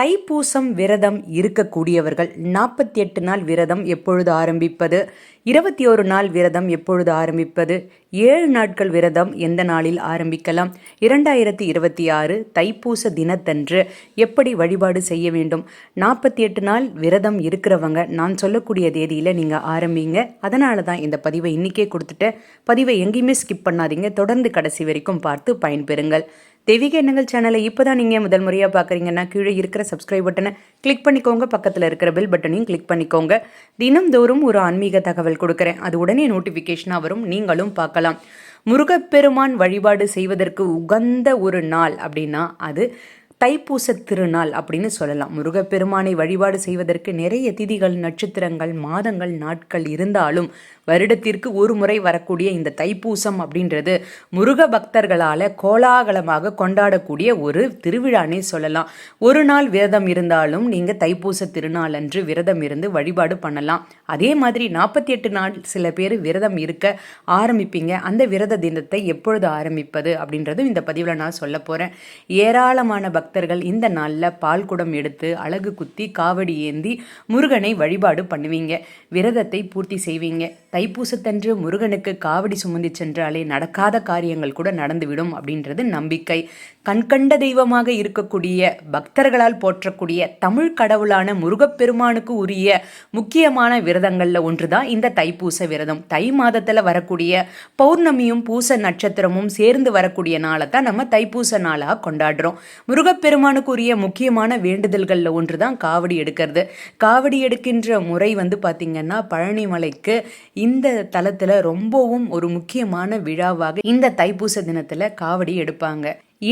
தைப்பூசம் விரதம் இருக்கக்கூடியவர்கள் நாற்பத்தி எட்டு நாள் விரதம் எப்பொழுது ஆரம்பிப்பது? இருபத்தி ஒரு நாள் விரதம் எப்பொழுது ஆரம்பிப்பது? ஏழு நாட்கள் விரதம் எந்த நாளில் ஆரம்பிக்கலாம்? இரண்டாயிரத்தி இருபத்தி ஆறு தைப்பூச தினத்தன்று எப்படி வழிபாடு செய்ய வேண்டும்? நாற்பத்தி எட்டு நாள் விரதம் இருக்கிறவங்க நான் சொல்லக்கூடிய தேதியில் நீங்கள் ஆரம்பிங்க. அதனால தான் இந்த பதிவை இன்றைக்கே கொடுத்துட்டேன் பதிவை எங்கேயுமே ஸ்கிப் பண்ணாதீங்க. தொடர்ந்து கடைசி வரைக்கும் பார்த்து பயன்பெறுங்கள். தெய்வீக எண்ணங்கள் சேனலை இப்போ தான் நீங்கள் முதல் முறையாக பார்க்குறீங்கன்னா கீழே இருக்கிற சப்ஸ்கிரைப் பட்டனை கிளிக் பண்ணிக்கோங்க. பக்கத்தில் இருக்கிற பெல் பட்டனையும் கிளிக் பண்ணிக்கோங்க. தினம்தோறும் ஒரு ஆன்மீக தகவல் கொடுக்குறேன். அது உடனே நோட்டிஃபிகேஷனாக வரும். நீங்களும் பார்க்கலாம். முருகப்பெருமான் வழிபாடு செய்வதற்கு உகந்த ஒரு நாள் அப்படின்னா அது தைப்பூச திருநாள் அப்படின்னு சொல்லலாம். முருகப்பெருமானை வழிபாடு செய்வதற்கு நிறைய திதிகள் நட்சத்திரங்கள் மாதங்கள் நாட்கள் இருந்தாலும் வருடத்திற்கு ஒரு முறை வரக்கூடிய இந்த தைப்பூசம் அப்படின்றது முருக பக்தர்களால் கோலாகலமாக கொண்டாடக்கூடிய ஒரு திருவிழானே சொல்லலாம். ஒரு நாள் விரதம் இருந்தாலும் நீங்கள் தைப்பூச திருநாள் அன்று விரதம் இருந்து வழிபாடு பண்ணலாம். அதே மாதிரி நாற்பத்தி எட்டு நாள் சில பேர் விரதம் இருக்க ஆரம்பிப்பீங்க. அந்த விரத தினத்தை எப்பொழுது ஆரம்பிப்பது அப்படின்றதும் இந்த பதிவில் நான் சொல்ல போகிறேன் ஏராளமான பக்தர்கள் இந்த நாளில் பால் குடம் எடுத்து அழகு குத்தி காவடி ஏந்தி முருகனை வழிபாடு பண்ணுவீங்க. விரதத்தை பூர்த்தி செய்வீங்க. தைப்பூசத்தன்று முருகனுக்கு காவடி சுமந்தி சென்றாலே நடக்காத காரியங்கள் கூட நடந்துவிடும் அப்படின்றது நம்பிக்கை. கண்கண்ட தெய்வமாக இருக்கக்கூடிய பக்தர்களால் போற்றக்கூடிய தமிழ் கடவுளான முருகப்பெருமானுக்கு உரிய முக்கியமான விரதங்களில் ஒன்று தான் இந்த தைப்பூச விரதம். தை மாதத்தில் வரக்கூடிய பௌர்ணமியும் பூச நட்சத்திரமும் சேர்ந்து வரக்கூடிய நாளை தான் நம்ம தைப்பூச நாளாக கொண்டாடுறோம். முருகப்பெருமானுக்கு உரிய முக்கியமான வேண்டுதல்களில் ஒன்று தான் காவடி எடுக்கிறது. காவடி எடுக்கின்ற முறை வந்து பார்த்திங்கன்னா பழனிமலைக்கு இந்த தலத்தில் ரொம்பவும் ஒரு முக்கியமான விழாவாக இந்த தைப்பூச தினத்தில் காவடி எடுப்பாங்க.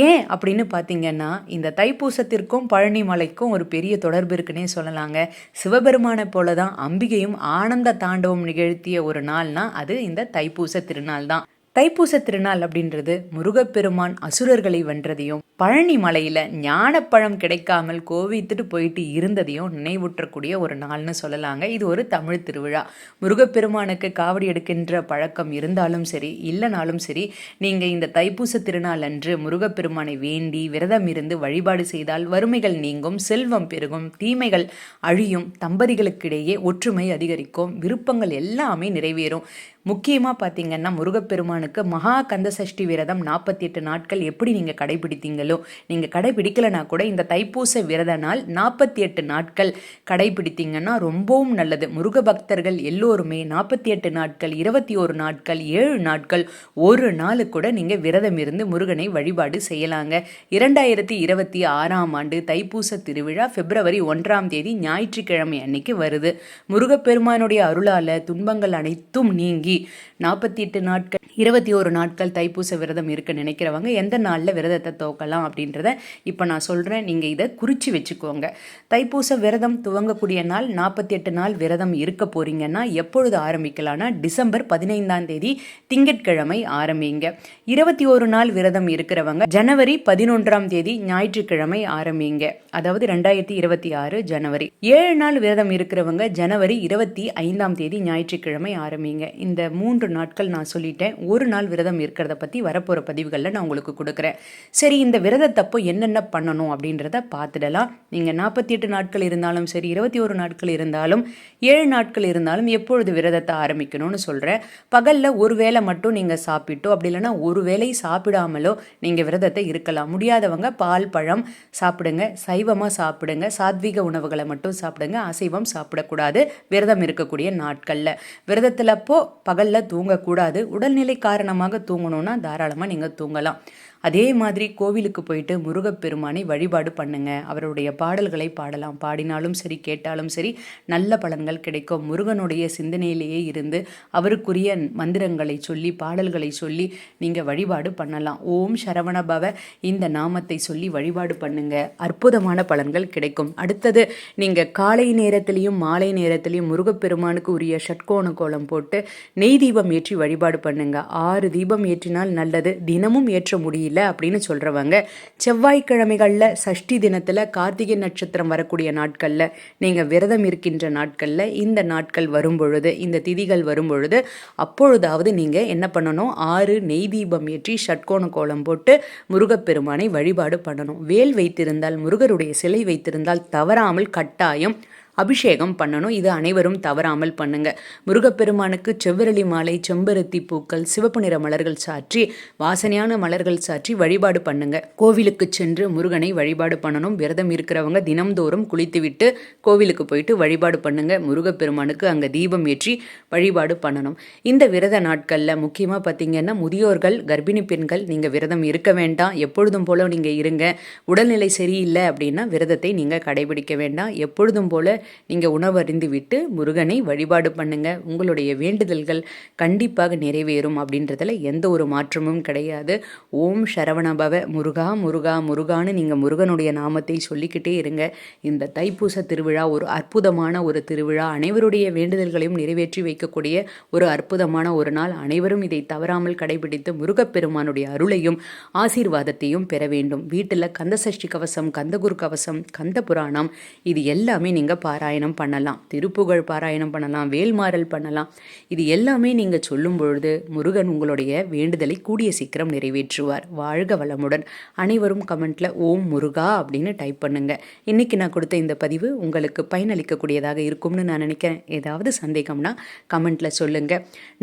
ஏன் அப்படின்னு பார்த்தீங்கன்னா இந்த தைப்பூசத்திற்கும் பழனி மலைக்கும் ஒரு பெரிய தொடர்பு இருக்குன்னே சொல்லலாங்க. சிவபெருமானை போல தான் அம்பிகையும் ஆனந்த தாண்டவம் நிகழ்த்திய ஒரு நாள்னா அது இந்த தைப்பூச திருநாள் தான் தைப்பூச திருநாள் அப்படின்றது முருகப்பெருமான் அசுரர்களை வென்றதையும் பழனி மலையில் ஞானப்பழம் கிடைக்காமல் கோவித்துட்டு போயிட்டு இருந்ததையும் நினைவுற்றக்கூடிய ஒரு நாள்னு சொல்லலாங்க. இது ஒரு தமிழ் திருவிழா. முருகப்பெருமானுக்கு காவடி எடுக்கின்ற பழக்கம் இருந்தாலும் சரி இல்லைனாலும் சரி நீங்கள் இந்த தைப்பூச திருநாள் அன்று முருகப்பெருமானை வேண்டி விரதம் இருந்து வழிபாடு செய்தால் வறுமைகள் நீங்கும் செல்வம் பெருகும் தீமைகள் அழியும் தம்பதிகளுக்கிடையே ஒற்றுமை அதிகரிக்கும் விருப்பங்கள் எல்லாமே நிறைவேறும். முக்கியமாக பார்த்தீங்கன்னா முருகப்பெருமானுக்கு மகா கந்த சஷ்டி விரதம் நாற்பத்தி எட்டு நாட்கள் எப்படி நீங்கள் கடைபிடித்தீங்களோ நீங்கள் கடைபிடிக்கலைனா கூட இந்த தைப்பூச விரத நாள் நாற்பத்தி எட்டு நாட்கள் கடைபிடித்தீங்கன்னா ரொம்பவும் நல்லது. முருக பக்தர்கள் எல்லோருமே நாற்பத்தி எட்டு நாட்கள் இருபத்தி ஒரு நாட்கள் ஏழு நாட்கள் ஒரு நாள் கூட நீங்கள் விரதம் இருந்து முருகனை வழிபாடு செய்யலாங்க. இரண்டாயிரத்தி இருபத்தி ஆறாம் ஆண்டு தைப்பூச திருவிழா பிப்ரவரி ஒன்றாம் தேதி ஞாயிற்றுக்கிழமை அன்னைக்கு வருது. முருகப்பெருமானுடைய அருளால் துன்பங்கள் அனைத்தும் நீங்கி நாற்பத்தி எட்டு நாட்கள் இருபத்தி ஒரு நாட்கள் தைப்பூச விரதம் இருக்க நினைக்கிறவங்க எந்த நாளில் விரதத்தை துவக்கலாம் அப்படின்றத இப்போ நான் சொல்கிறேன் நீங்கள் இதை குறித்து வச்சுக்கோங்க. தைப்பூச விரதம் துவங்கக்கூடிய நாள் நாற்பத்தி எட்டு நாள் விரதம் இருக்க போகிறீங்கன்னா எப்பொழுது ஆரம்பிக்கலாம்னா டிசம்பர் பதினைந்தாம் தேதி திங்கட்கிழமை ஆரம்பிங்க. இருபத்தி ஒரு நாள் விரதம் இருக்கிறவங்க ஜனவரி பதினொன்றாம் தேதி ஞாயிற்றுக்கிழமை ஆரம்பிங்க. அதாவது ரெண்டாயிரத்தி இருபத்தி ஆறு ஜனவரி. ஏழு நாள் விரதம் இருக்கிறவங்க ஜனவரி இருபத்தி ஐந்தாம் தேதி ஞாயிற்றுக்கிழமை ஆரம்பிங்க. இந்த மூன்று நாட்கள் நான் சொல்லிட்டேன். ஒரு நாள் விரதம் இருக்கிறத பற்றி வரப்போகிற பதிவுகளில் நான் உங்களுக்கு கொடுக்குறேன். சரி இந்த விரதத்தப்போ என்னென்ன பண்ணணும் அப்படின்றத பார்த்துடலாம். நீங்கள் நாற்பத்தி எட்டு நாட்கள் இருந்தாலும் சரி இருபத்தி ஒரு நாட்கள் இருந்தாலும் ஏழு நாட்கள் இருந்தாலும் எப்பொழுது விரதத்தை ஆரம்பிக்கணும்னு சொல்கிறேன் பகலில் ஒரு வேளை மட்டும் நீங்கள் சாப்பிட்டோ அப்படி இல்லைன்னா ஒரு வேளை சாப்பிடாமலோ நீங்கள் விரதத்தை இருக்கலாம். முடியாதவங்க பால் பழம் சாப்பிடுங்க. சைவமாக சாப்பிடுங்க. சாத்வீக உணவுகளை மட்டும் சாப்பிடுங்க. அசைவம் சாப்பிடக்கூடாது. விரதம் இருக்கக்கூடிய நாட்களில். விரதத்தில் அப்போ பகலில் தூங்கக்கூடாது. உடல்நிலை காரணமாக தூங்கணும்னா தாராளமாக நீங்கள் தூங்கலாம். அதே மாதிரி கோவிலுக்கு போயிட்டு முருகப்பெருமானை வழிபாடு பண்ணுங்க. அவருடைய பாடல்களை பாடலாம். பாடினாலும் சரி கேட்டாலும் சரி நல்ல பலன்கள் கிடைக்கும். முருகனுடைய சிந்தனையிலேயே இருந்து அவருக்குரிய மந்திரங்களை சொல்லி பாடல்களை சொல்லி நீங்கள் வழிபாடு பண்ணலாம். ஓம் சரவணபவ இந்த நாமத்தை சொல்லி வழிபாடு பண்ணுங்க. அற்புதமான பலன்கள் கிடைக்கும். அடுத்தது நீங்கள் காலை நேரத்திலையும் மாலை நேரத்திலையும் முருகப்பெருமானுக்கு உரிய ஷட்கோண கோலம் போட்டு நெய் தீபம் ஏற்றி வழிபாடு பண்ணுங்க. ஆறு தீபம் ஏற்றினால் நல்லது. தினமும் ஏற்ற முடியல. இல்லை அப்படின்னு சொல்கிறவங்க செவ்வாய்க்கிழமைகளில் சஷ்டி தினத்தில் கார்த்திகை நட்சத்திரம் வரக்கூடிய நாட்களில் நீங்கள் விரதம் இருக்கின்ற நாட்களில் இந்த நாட்கள் வரும்பொழுது இந்த திதிகள் வரும்பொழுது அப்பொழுதாவது நீங்கள் என்ன பண்ணணும்? ஆறு நெய் தீபம் ஏற்றி ஷட்கோண கோலம் போட்டு முருகப்பெருமானை வழிபாடு பண்ணணும். வேல் வைத்திருந்தால் முருகருடைய சிலை வைத்திருந்தால் தவறாமல் கட்டாயம் அபிஷேகம் பண்ணணும். இது அனைவரும் தவறாமல் பண்ணுங்க. முருகப்பெருமானுக்கு செவ்வரளி மாலை செம்பருத்தி பூக்கள் சிவப்பு நிற மலர்கள் சாற்றி வாசனையான மலர்கள் சாற்றி வழிபாடு பண்ணுங்க. கோவிலுக்கு சென்று முருகனை வழிபாடு பண்ணணும். விரதம் இருக்கிறவங்க தினம்தோறும் குளித்துவிட்டு கோவிலுக்கு போயிட்டு வழிபாடு பண்ணுங்க. முருகப்பெருமானுக்கு அங்கே தீபம் ஏற்றி வழிபாடு பண்ணணும். இந்த விரத நாட்களில் முக்கியமாக பார்த்தீங்கன்னா முதியோர்கள் கர்ப்பிணி பெண்கள் நீங்கள் விரதம் இருக்க வேண்டாம். எப்பொழுதும் போல நீங்கள் இருங்க. உடல்நிலை சரியில்லை அப்படின்னா விரதத்தை நீங்கள் கடைபிடிக்க வேண்டாம். எப்பொழுதும் போல நீங்கள் உணவறிந்து விட்டு முருகனை வழிபாடு பண்ணுங்க. உங்களுடைய வேண்டுதல்கள் கண்டிப்பாக நிறைவேறும் அப்படின்றதுல எந்த ஒரு மாற்றமும் கிடையாது. ஓம் சரவணபவ முருகா முருகா முருகான்னு நீங்கள் முருகனுடைய நாமத்தை சொல்லிக்கிட்டே இருங்க. இந்த தைப்பூச திருவிழா ஒரு அற்புதமான ஒரு திருவிழா. அனைவருடைய வேண்டுதல்களையும் நிறைவேற்றி வைக்கக்கூடிய ஒரு அற்புதமான ஒரு நாள். அனைவரும் இதை தவறாமல் கடைபிடித்து முருகப்பெருமானுடைய அருளையும் ஆசீர்வாதத்தையும் பெற வேண்டும். வீட்டில் கந்தசஷ்டி கவசம் கந்தகுரு கவசம் கந்த புராணம் இது எல்லாமே நீங்கள் பாராயணம் பண்ணலாம் திருப்புகழ் பாராயணம் பண்ணலாம் வேல்மாறல் பண்ணலாம். இது எல்லாமே நீங்கள் சொல்லும் பொழுது முருகன் உங்களுடைய வேண்டுதலை கூடிய சீக்கிரம் நிறைவேற்றுவார். வாழ்க வளமுடன். அனைவரும் கமெண்ட்ல ஓம் முருகா அப்படின்னு டைப் பண்ணுங்க. இன்னைக்கு நான் கொடுத்த இந்த பதிவு உங்களுக்கு பயனளிக்கக்கூடியதாக இருக்கும்னு நான் நினைக்கிறேன். ஏதாவது சந்தேகம்னா கமெண்ட்ல சொல்லுங்க.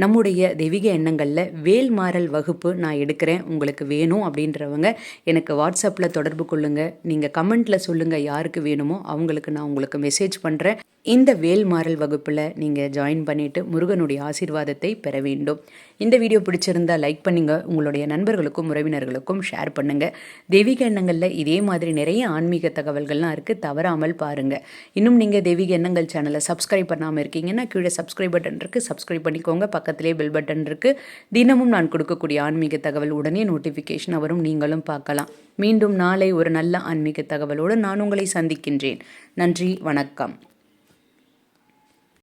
நம்முடைய தெய்வீக எண்ணங்களில் வேல்மாறல் வகுப்பு நான் எடுக்கிறேன். உங்களுக்கு வேணும் அப்படின்றவங்க எனக்கு வாட்ஸ்அப்பில் தொடர்பு கொள்ளுங்க. நீங்கள் கமெண்ட்டில் சொல்லுங்கள் யாருக்கு வேணுமோ அவங்களுக்கு நான் உங்களுக்கு மெசேஜ் பண்ணுறேன் இந்த வேல்மாறல் வகுப்பில் நீங்கள் ஜாயின் பண்ணிவிட்டு முருகனுடைய ஆசீர்வாதத்தை பெற வேண்டும். இந்த வீடியோ பிடிச்சிருந்தா லைக் பண்ணுங்க. உங்களுடைய நண்பர்களுக்கும் உறவினர்களுக்கும் ஷேர் பண்ணுங்கள் தெய்வீக எண்ணங்களில் இதே மாதிரி நிறைய ஆன்மீக தகவல்கள்லாம் இருக்குது தவறாமல் பாருங்கள் இன்னும் நீங்கள் தெய்வீக எண்ணங்கள் சேனலை சப்ஸ்கிரைப் பண்ணாமல் இருக்கீங்கன்னா கீழே சப்ஸ்கிரைப் பட்டன் இருக்குது சப்ஸ்கிரைப் பண்ணிக்கோங்க. பக்கத்திலே பெல் பட்டன் இருக்குது தினமும் நான் கொடுக்கக்கூடிய ஆன்மீக தகவல் உடனே நோட்டிஃபிகேஷன் வரும். நீங்களும் பார்க்கலாம். மீண்டும் நாளை ஒரு நல்ல ஆன்மீக தகவலோடு நான் உங்களை சந்திக்கின்றேன். நன்றி வணக்கம்.